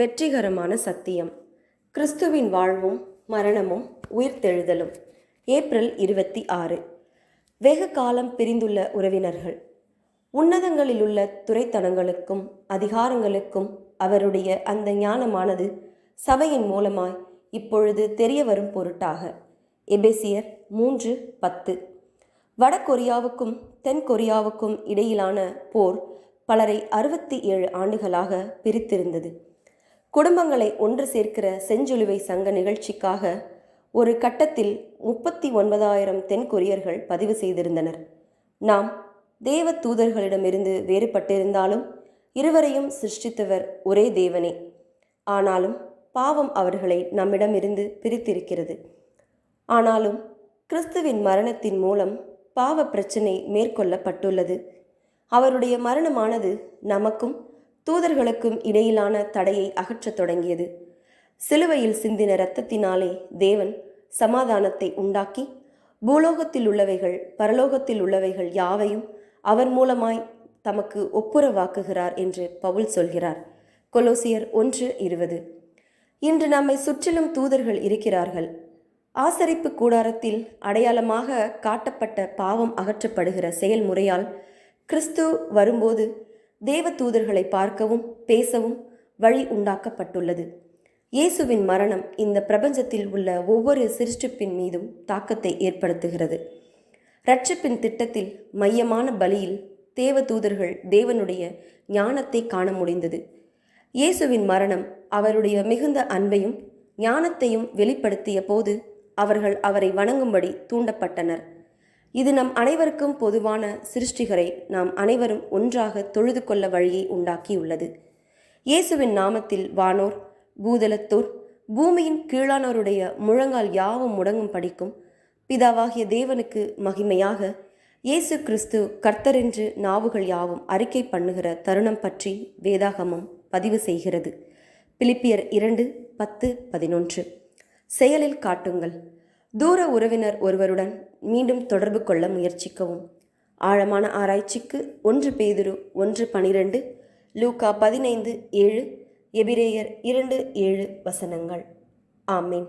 வெற்றிகரமான சத்தியம். கிறிஸ்துவின் வாழ்வும் மரணமும் உயிர்த்தெழுதலும். ஏப்ரல் இருபத்தி ஆறு. வெகு காலம் பிரிந்துள்ள உறவினர்கள். உன்னதங்களிலுள்ள துறைத்தனங்களுக்கும் அதிகாரங்களுக்கும் அவருடைய அந்த ஞானமானது சபையின் மூலமாய் இப்பொழுது தெரிய வரும் பொருட்டாக. எபேசியர் மூன்று பத்து. வடகொரியாவுக்கும் தென் கொரியாவுக்கும் இடையிலான போர் பலரை அறுபத்தி ஏழு ஆண்டுகளாக பிரித்திருந்தது. குடும்பங்களை ஒன்று சேர்க்கிற செஞ்சிலுவை சங்க நிகழ்ச்சிக்காக ஒரு கட்டத்தில் முப்பத்தி ஒன்பதாயிரம் தென் கொரியர்கள் பதிவு செய்திருந்தனர். நாம் தேவ தூதர்களிடமிருந்து வேறுபட்டிருந்தாலும் இருவரையும் சிருஷ்டித்தவர் ஒரே தேவனே. ஆனாலும் பாவம் அவர்களை நம்மிடமிருந்து பிரித்திருக்கிறது. ஆனாலும் கிறிஸ்துவின் மரணத்தின் மூலம் பாவ பிரச்சனை மேற்கொள்ளப்பட்டுள்ளது. அவருடைய மரணமானது நமக்கும் தூதர்களுக்கும் இடையிலான தடையை அகற்றத் தொடங்கியது. சிலுவையில் சிந்தின இரத்தத்தினாலே தேவன் சமாதானத்தை உண்டாக்கி பூலோகத்தில் உள்ளவைகள் பரலோகத்தில் உள்ளவைகள் யாவையும் அவர் மூலமாய் தமக்கு ஒப்புரவாக்குகிறார் என்று பவுல் சொல்கிறார். கொலோசியர் ஒன்று இருபது. இன்று நம்மை சுற்றிலும் தூதர்கள் இருக்கிறார்கள். ஆசரிப்பு கூடாரத்தில் அடையாளமாக காட்டப்பட்ட பாவம் அகற்றப்படுகிற செயல்முறையால் கிறிஸ்து வரும்போது தேவ தூதர்களை பார்க்கவும் பேசவும் வழி உண்டாக்கப்பட்டுள்ளது. இயேசுவின் மரணம் இந்த பிரபஞ்சத்தில் உள்ள ஒவ்வொரு சிருஷ்டிப்பின் மீதும் தாக்கத்தை ஏற்படுத்துகிறது. ரட்சிப்பின் திட்டத்தில் மையமான பலியில் தேவ தூதர்கள் தேவனுடைய ஞானத்தை காண முடிந்தது. இயேசுவின் மரணம் அவருடைய மிகுந்த அன்பையும் ஞானத்தையும் வெளிப்படுத்திய போது அவர்கள் அவரை வணங்கும்படி தூண்டப்பட்டனர். இது நம் அனைவருக்கும் பொதுவான சிருஷ்டிகரை நாம் அனைவரும் ஒன்றாக தொழுது கொள்ள வழியை உண்டாக்கியுள்ளது. இயேசுவின் நாமத்தில் வானோர் பூதலத்தோர் பூமியின் கீழானோருடைய முழங்கால் யாவும் முடங்கும் படிக்கும் பிதாவாகிய தேவனுக்கு மகிமையாக இயேசு கிறிஸ்து கர்த்தரென்று நாவுகள் யாவும் அறிக்கை பண்ணுகிற தருணம் பற்றி வேதாகமம் பதிவு செய்கிறது. பிலிப்பியர் இரண்டு பத்து பதினொன்று. செயலில் காட்டுங்கள். தூர உறவினர் ஒருவருடன் மீண்டும் தொடர்பு கொள்ள முயற்சிக்கவும். ஆழமான ஆராய்ச்சிக்கு ஒன்று பேதுரு ஒன்று பனிரெண்டு லூகா பதினைந்து ஏழு எபிரேயர் இரண்டு ஏழு வசனங்கள். ஆமீன்.